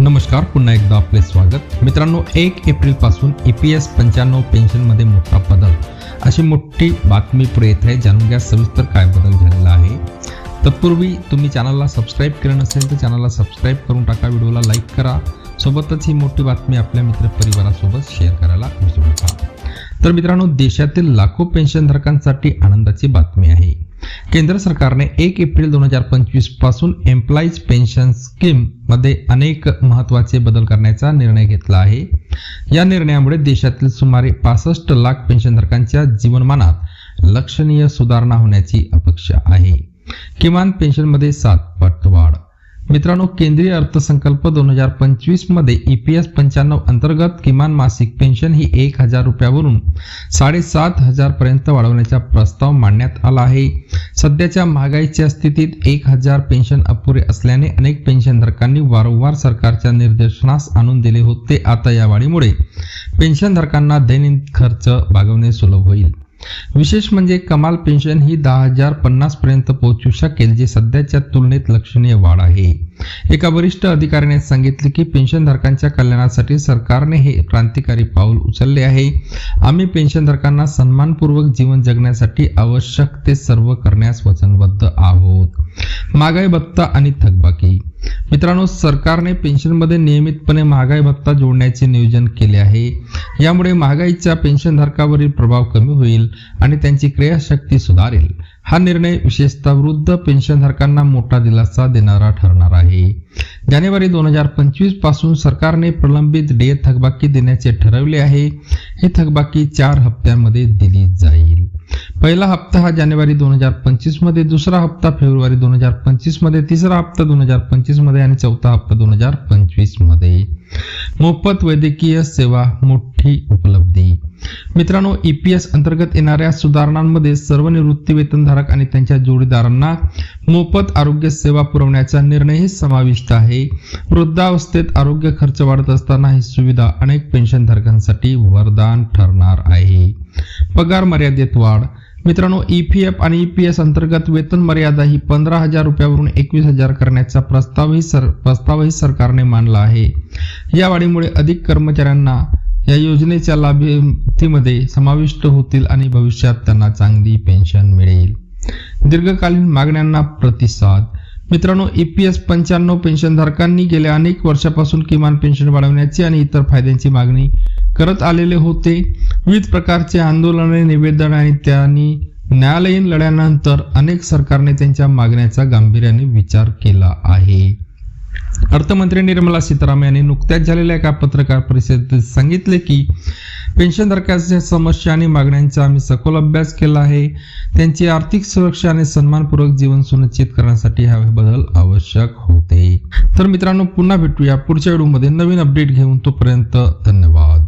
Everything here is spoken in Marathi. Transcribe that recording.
नमस्कार पुन्हा एकदा आपले स्वागत. मित्रांनो एक एप्रिलपासून ई पी एस पंच्याण्णव पेन्शनमध्ये मोठा बदल. अशी मोठी बातमी पुढे येत आहे जाणून घ्या सविस्तर काय बदल झालेला आहे. तत्पूर्वी तुम्ही चॅनलला सबस्क्राईब केलं नसेल तर चॅनलला सबस्क्राईब करून टाका व्हिडिओला लाईक करा. सोबतच ही मोठी बातमी आपल्या मित्रपरिवारासोबत शेअर करायला विसरू नका. तर मित्रांनो देशातील लाखो पेन्शनधारकांसाठी आनंदाची बातमी आहे. केंद्र सरकारने एक एप्रिल दोन हजार पंचवीसपासून एम्प्लॉईज पेन्शन स्कीममध्ये अनेक महत्त्वाचे बदल करण्याचा निर्णय घेतला आहे. या निर्णयामुळे देशातील सुमारे पासष्ट लाख पेन्शनधारकांच्या जीवनमानात लक्षणीय सुधारणा होण्याची अपेक्षा आहे. किमान पेन्शनमध्ये सात पट मित्रांनो केंद्रीय अर्थसंकल्प दोन हजार पंचवीसमध्ये ई पी एस पंच्याण्णव अंतर्गत किमान मासिक पेन्शन ही एक हजार रुपयावरून साडेसात हजार पर्यंत वाढवण्याचा प्रस्ताव मांडण्यात आला आहे. सध्याच्या महागाईच्या स्थितीत एक हजार पेन्शन अपुरे असल्याने अनेक पेन्शनधारकांनी वारंवार सरकारच्या निर्देशनास आणून दिले होते. आता या वाढीमुळे पेन्शनधारकांना दैनिक खर्च भागवणे सुलभ होईल. विशेष म्हणजे कमाल पेन्शन ही दहा हजार पन्नास पर्यंत पोहोचू शकेल जे सध्याच्या तुलनेत लक्षणीय वाढ आहे. एका वरिष्ठ अधिकाऱ्याने सांगितले की पेन्शनधारकांच्या कल्याणासाठी सरकारने हे क्रांतिकारी पाऊल उचलले आहे. आम्ही पेन्शनधारकांना सन्मानपूर्वक जीवन जगण्यासाठी आवश्यक ते सर्व करण्यास वचनबद्ध आहोत. महागाई भत्ता आणि थकबाकी. मित्रांनो सरकारने पेन्शनमध्ये नियमितपणे महागाई भत्ता जोडण्याचे नियोजन केले आहे. यामुळे महागाईच्या पेन्शनधारकावरील प्रभाव कमी होईल आणि त्यांची क्रियाशक्ती सुधारेल. हा निर्णय विशेषतः वृद्ध पेन्शनधारकांना मोठा दिलासा देणारा ठरणार आहे. जानेवारी दोन हजार पंचवीसपासून सरकारने प्रलंबित डे थकबाकी देण्याचे ठरवले आहे. ही थकबाकी चार हप्त्यांमध्ये दिली पहिला हप्ता हा जानेवारी दोन हजार पंचवीसमध्ये दुसरा हप्ता फेब्रुवारी दोन हजार पंचवीसमध्ये तिसरा हप्ता दोन हजार पंचवीसमध्ये आणि चौथा हप्ता दोन हजार पंचवीसमध्ये. मोफत वैद्यकीय सेवा मोठी उपलब्धी. मित्रांनो ई पी एस अंतर्गत येणाऱ्या सुधारणांमध्ये सर्व निवृत्ती वेतनधारक आणि त्यांच्या जोडीदारांना मोफत आरोग्य सेवा पुरवण्याचा निर्णयही समाविष्ट आहे. वृद्धावस्थेत आरोग्य खर्च वाढत असताना ही सुविधा अनेक पेन्शनधारकांसाठी वरदान ठरणार आहे. पगार मर्यादेत वाढ. मित्रांनो ई पी एफ आणि ई पी एस अंतर्गत वेतन मर्यादा ही पंधरा हजार रुपयावरून एकवीस हजार करण्याचा प्रस्तावही सर प्रस्तावही सरकारने मांडला आहे. या वाढीमुळे अधिक कर्मचाऱ्यांना या योजनेच्या लाभार्थीमध्ये समाविष्ट होतील आणि भविष्यात त्यांना चांगली पेन्शन मिळेल. दीर्घकालीन मागण्यांना प्रतिसाद. मित्रांनो ई पी एस पंच्याण्णव पेन्शनधारकांनी गेल्या अनेक वर्षापासून किमान पेन्शन वाढवण्याची आणि इतर फायद्यांची मागणी करत आलेले होते. विविध प्रकारचे आंदोलने निवेदन आणि त्यांनी न्यायालयीन लढ्यानंतर अनेक सरकारने त्यांच्या मागण्याचा गांभीर्याने विचार केला आहे. अर्थमंत्री निर्मला सीतारामन यांनी नुकत्याच झालेल्या एका पत्रकार परिषदेत सांगितले की पेन्शनधारकांच्या समस्या आणि मागण्यांचा आम्ही सखोल अभ्यास केला आहे. त्यांची आर्थिक सुरक्षा आणि सन्मानपूर्वक जीवन सुनिश्चित करण्यासाठी हा बदल आवश्यक होते. तर मित्रांनो पुन्हा भेटूया पुढच्या व्हिडिओमध्ये. नवीन अपडेट घेऊन तोपर्यंत धन्यवाद.